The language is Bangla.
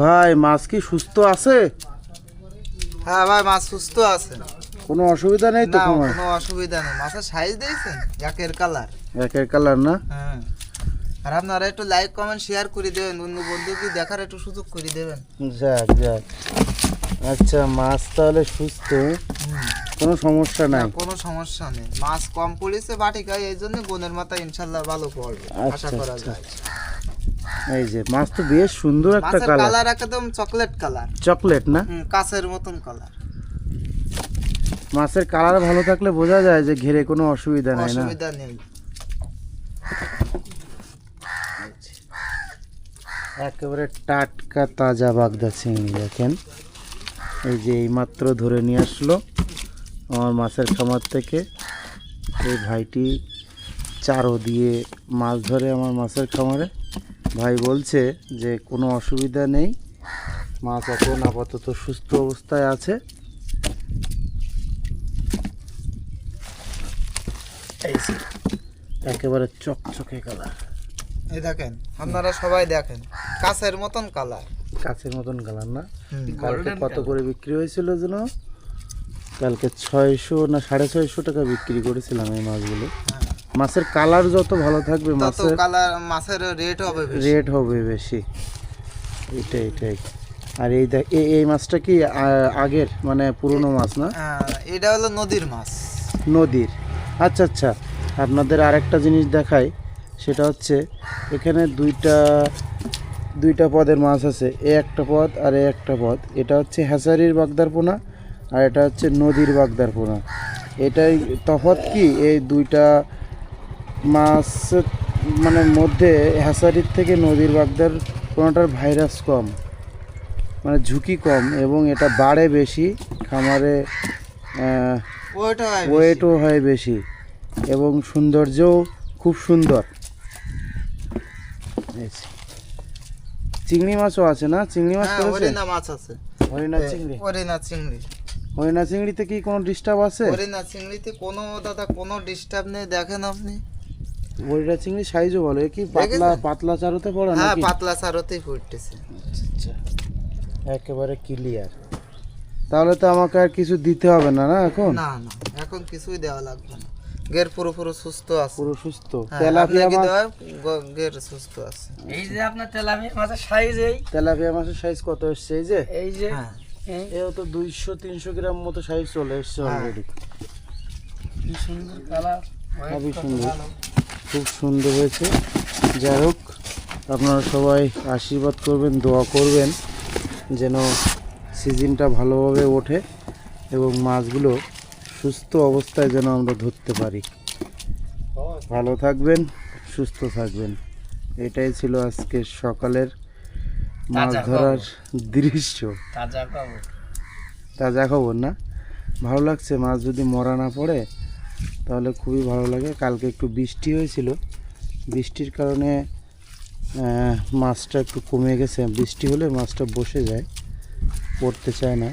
ভাই মাছ কি সুস্থ আছে? হ্যাঁ ভাই মাছ সুস্থ আছে। কোনো অসুবিধা নেই তো তোমার? কোনো অসুবিধা নেই। মাছের সাইজ দিয়েছেন একের কালার একের কালার না? হ্যাঁ। আর আপনারা একটু লাইক কমেন্ট শেয়ার করে দেবেন। অন্য বন্ধুকে দেখার একটু সুযোগ করে দেবেন। যাক যাক। আচ্ছা মাছ তাহলে সুস্থ। কোনো সমস্যা নাই। কোনো সমস্যা নেই। মাছ কম পড়েছে বাটিকায় এই জন্য বোনের মাথা ইনশাল্লাহ ভালো পড়বে। আশা আচ্ছা, করা আচ্ছা, যায়। এই যে মাছ তো বেশ সুন্দর একটা কালার কালার একদম চকলেট কালার চকলেট না? কাছের মতন কালার মাছের কালার ভালো থাকলে বোঝা যায় যে ঘেরে কোনো অসুবিধা নাই না? অসুবিধা নেই। একেবারে টাটকা তাজা বাগদা চিংড়ি দেখেন। এই যে এইমাত্র ধরে নিয়ে আসলো আমার মাছের খামার থেকে। এই ভাইটি চারো দিয়ে মাছ ধরে আমার মাছের খামারে। ভাই বলছে যে কোনো অসুবিধা নেই। মাছ এখন আপাতত সুস্থ অবস্থায় আছে। একেবারে চকচকে কালার। এই দেখেন আপনারা সবাই দেখেন কাছের মতন কালার। কাছের মতন কালার না? কালকে কত করে বিক্রি হয়েছিল যেন? কালকে ছয়শো না সাড়ে ছয়শো টাকা বিক্রি করেছিলাম এই মাছগুলো। মাছের কালার যত ভালো থাকবে মাছের কালার মাছের রেট হবে বেশি। রেট হবে বেশি। এটাই এটাই আর এই দেখ এই মাছটা কি আগের মানে পুরনো মাছ না? হ্যাঁ, এটা হলো নদীর মাছ। নদীর। আচ্ছা আচ্ছা। আপনাদের আরেকটা জিনিস দেখাই সেটা হচ্ছে এখানে দুইটা দুইটা পদের মাছ আছে এ একটা পদ আর এ একটা পদ। এটা হচ্ছে হ্যাচারির বাগদারপোনা আর এটা হচ্ছে নদীর বাগদারপোনা। এটাই তফাৎ কি? এই দুইটা মাছ মানে মধ্যে হ্যাচারির থেকে নদীর বাগদার কোনোটার ভাইরাস কম মানে ঝুঁকি কম এবং এটা বাড়ে বেশি খামারে। ওয়েটও হয় বেশি। এবং সৌন্দর্যও খুব সুন্দর। চিংড়ি মাছও আছে না? চিংড়ি মাছ হ্যাঁ, মাছ আছে। হরিণা চিংড়ি? হরিণা চিংড়ি। হরিণা চিংড়িতে কি কোনো ডিস্টার্ব আছে? হরিণা চিংড়িতে কোনো দাদা কোনো ডিস্টার্ব নেই দেখেন আপনি। হরিণা চিংড়ি সাইজও বলে কি পাতলা পাতলা চারুতে পড়ে না হ্যাঁ পাতলা সারতেই ফুটতেছে। আচ্ছা একেবারে ক্লিয়ার তাহলে তো আমাকে আর কিছু দিতে হবে না না এখন? না না এখন কিছুই দেওয়া লাগবে না। গের পুরো পুরো সুস্থ আছে। পুরো সুস্থ। হ্যাঁ, তেলাপিয়া মাছ গের সুস্থ আছে। এই যে আপনার তেলাপিয়া মাছের সাইজ এই। তেলাপিয়া মাছের সাইজ কত এসছে? এই যে? এই যে হ্যাঁ। এই। এও তো দুইশো তিনশো গ্রাম মতো সাইজ চলে এসছে হ্যাঁ। অলরেডি কি সুন্দর কালার খুবই সুন্দর। খুব সুন্দর হয়েছে। যাই হোক আপনারা সবাই আশীর্বাদ করবেন দোয়া করবেন যেন সিজনটা ভালোভাবে ওঠে এবং মাছগুলো সুস্থ অবস্থায় যেন আমরা ধরতে পারি। ভালো থাকবেন সুস্থ থাকবেন। এটাই ছিল আজকে সকালের মাছ ধরার দৃশ্য। তাজা খবর না? ভালো লাগছে মাছ যদি মরা না পড়ে? তাহলে খুবই ভালো লাগে। কালকে একটু বৃষ্টি হয়েছিল। বৃষ্টির কারণে মাছটা একটু কমে গেছে। বৃষ্টি হলে মাছটা বসে যায়, পড়তে চায় না।